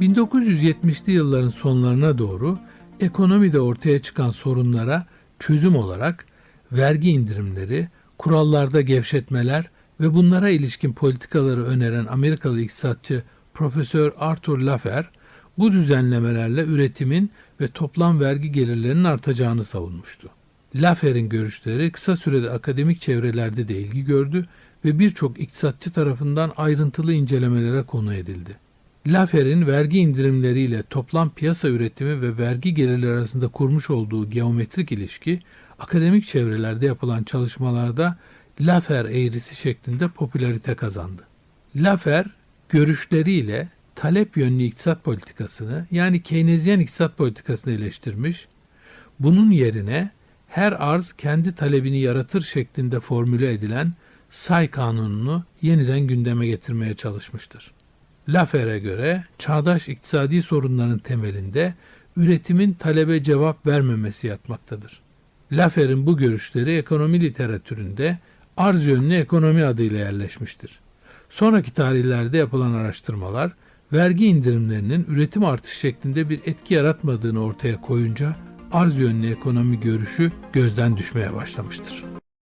1970'li yılların sonlarına doğru ekonomide ortaya çıkan sorunlara çözüm olarak vergi indirimleri, kurallarda gevşetmeler ve bunlara ilişkin politikaları öneren Amerikalı iktisatçı Profesör Arthur Laffer bu düzenlemelerle üretimin ve toplam vergi gelirlerinin artacağını savunmuştu. Laffer'in görüşleri kısa sürede akademik çevrelerde de ilgi gördü ve birçok iktisatçı tarafından ayrıntılı incelemelere konu edildi. Laffer'in vergi indirimleriyle toplam piyasa üretimi ve vergi gelirleri arasında kurmuş olduğu geometrik ilişki akademik çevrelerde yapılan çalışmalarda Laffer eğrisi şeklinde popülarite kazandı. Laffer görüşleriyle talep yönlü iktisat politikasını yani Keynesyen iktisat politikasını eleştirmiş, bunun yerine her arz kendi talebini yaratır şeklinde formüle edilen say kanununu yeniden gündeme getirmeye çalışmıştır. Laffer'e göre çağdaş iktisadi sorunların temelinde üretimin talebe cevap vermemesi yatmaktadır. Laffer'in bu görüşleri ekonomi literatüründe arz yönlü ekonomi adıyla yerleşmiştir. Sonraki tarihlerde yapılan araştırmalar vergi indirimlerinin üretim artışı şeklinde bir etki yaratmadığını ortaya koyunca arz yönlü ekonomi görüşü gözden düşmeye başlamıştır.